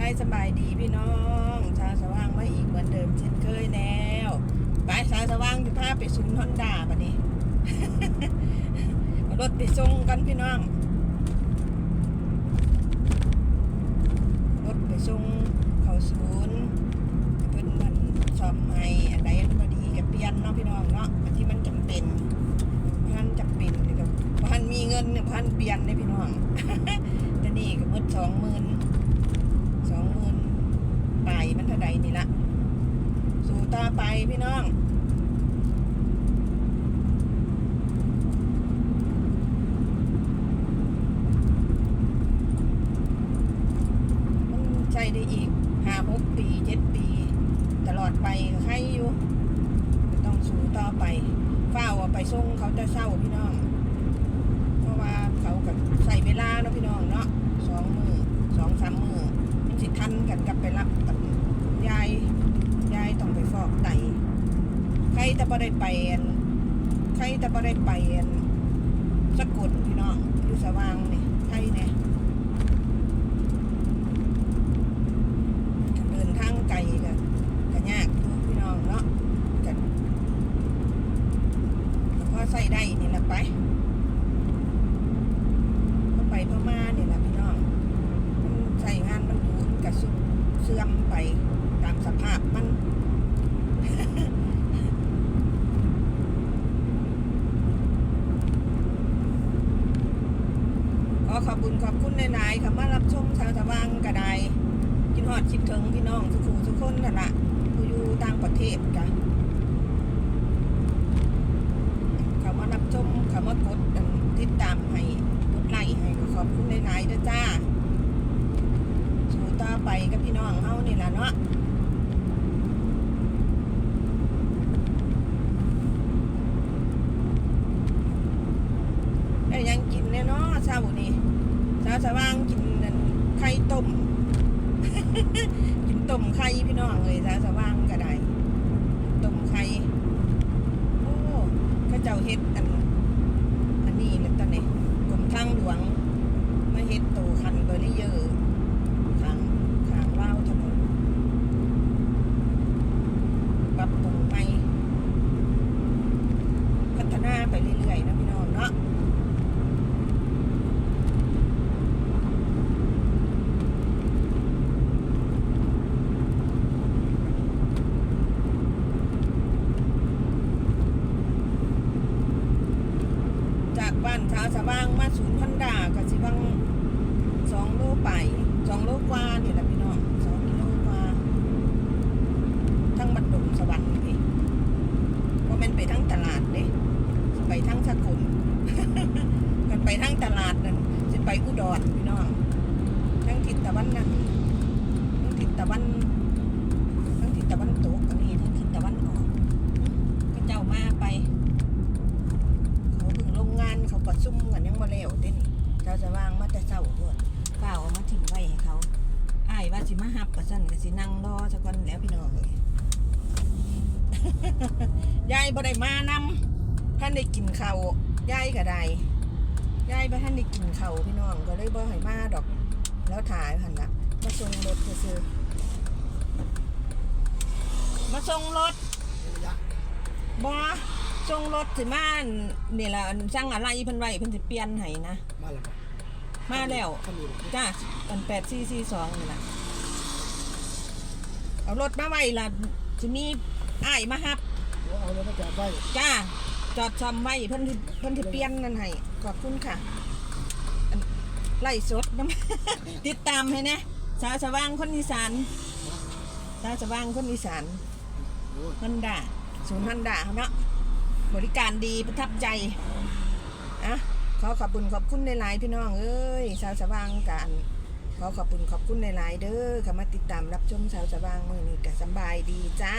ไทยสบายดีพี่น้องชาวสว่างมาอีกเหมือนเดิมเช่นเคยแล้วไปชาวสว่างจะพาไปศูนย์ฮอนดาปะนี่รถไปส่งกันพี่น้อง รถไปส่งเขาศูนย์เพิ่นมันซ่อมให้อันใดอันบ่ดีก็เปลี่ยนเนาะพี่น้องเนาะอันที่มันจำเป็นพันจำเป็นนี่ก็พันมีเงินเนี่ยพันเปลี่ยนได้พี่น้องแต่นี่ก็หมดส องหมื่นสองหมื่นไปมันเท่าใดนี่ละสู่ตาไปพี่น้องมันใช้ได้อีกห้าหกปีเจ็ดปี ตลอดไปใครอยู่ต้องสู้ต่อไปเฝ้าเอาไปส่งเขาจะเศร้าพี่น้อง เพราะว่าเขากับใส่เวลาเนาะพี่น้องเนาะสองมือสองสามมือมันสิทันกันกับไปรับอันยายยายต้ องไปฟอกไตใครแต่บ่ได้ไปอันใครแต่บ่ได้ไปอันสกุลพี่น้องอยู่สว่างนี่ใครเนี่ยเดินทางไกลกันกันยากพี่น้องเนาะกันพอใส่ได้นี่แหละไปก็ไปพม่าเนี่ยแหละพี่น้องมันใช้งานมันดูดกระสุดเสื่อมไปตามสภาพมัน ข อขอบคุญขอบคุณนายๆค่ะมารับชมชาวสว่างกระไดกินฮอดคิดถึงพี่น้องสุขูทุกคนนั่นละผู้อยู่ต่างประเทศกันเขามารับชมเขามากดติดตามให้กดไลค์ให้ก็ขอบคุณนายๆด้วยจ้าสู่ต่อไปกับพี่น้องเฮานี่แหละเนาะ ได้ยังกินเนี่ยเนาะเช้านี้เช้าสว่างกินนันไข่ต้ม กินต้มไข่พี่น้องเลยเช้าสว่างก็ได้ต้มไข่โอ้ข้าเจ้าเฮ็ดอันนี้แหละตอนนี้กรมทางหลวงมาเฮ็ดโตคันเบอร์รี่เยอร์ทางทางเล่าวถนนปรับปรุงใหม่พัฒนาไปเรื่อยๆนะพี่น้องเนาะ จากบ้านชาวสว่างมาศูนย์พันดาก็สิบังสองโลไปสองโลกว่านี่แหละพี่น้องสองกิโลกว่าทั้งบัดดงสวรรค์พี่ว่ามันไปทั้งตลาดเด้สิไปทั้งสกุลกันไปทั้งตลาดนั่นสิไปอุดรพี่น้องทั้งทิศตะวันนั่นทั้งทิศตะวันทั้งทิศตะวันตก สันก็สินั่งรอสักวันแหล้วพี่น้องเลยยายบ่ได้มานำท่านได้กินข้าวยายก็ได้ยายบ่ท่านได้กินข้าวพี่น้องก็เลยบ่ให้มาดอก แล้วถ่ายหันละมาส่งรถซื้อๆมาส่งรถบ่จงรถสิมาอั่นนี่ล่ะอันสั่งอะไรเพิ่นไว้เพิ่นสิเปลี่ยนให้นะ มาแล้วครับมาแล้วคันนี้เหรอจ้าอัน8442นี่ล่ะ เอารถมาไว้ล่ะสิมีอ้ายมารับ เอาแล้วมาจอดไว้จ้า จอดซ่อมไว้เพิ่นสิเพิ่นสิเปลี่ยนนั่นให้ขอบคุณค่ะอันไล่สดน้ำ ติดตามให้นะสาวสว่างคนอีสานสาวสว่างคนอีสานโอ้ยฮันดาศูนย์ฮันดาเนาะบริการดีประทับใจอะขอขอบคุณขอบคุณในไลน์พี่น้องเอ้ยสาวสว่างกัน ขอขอบคุณขอบคุณในไลน์เด้อค่ะมาติดตามรับชมสาวสว่างมือนี้ก็สบายดีจ้า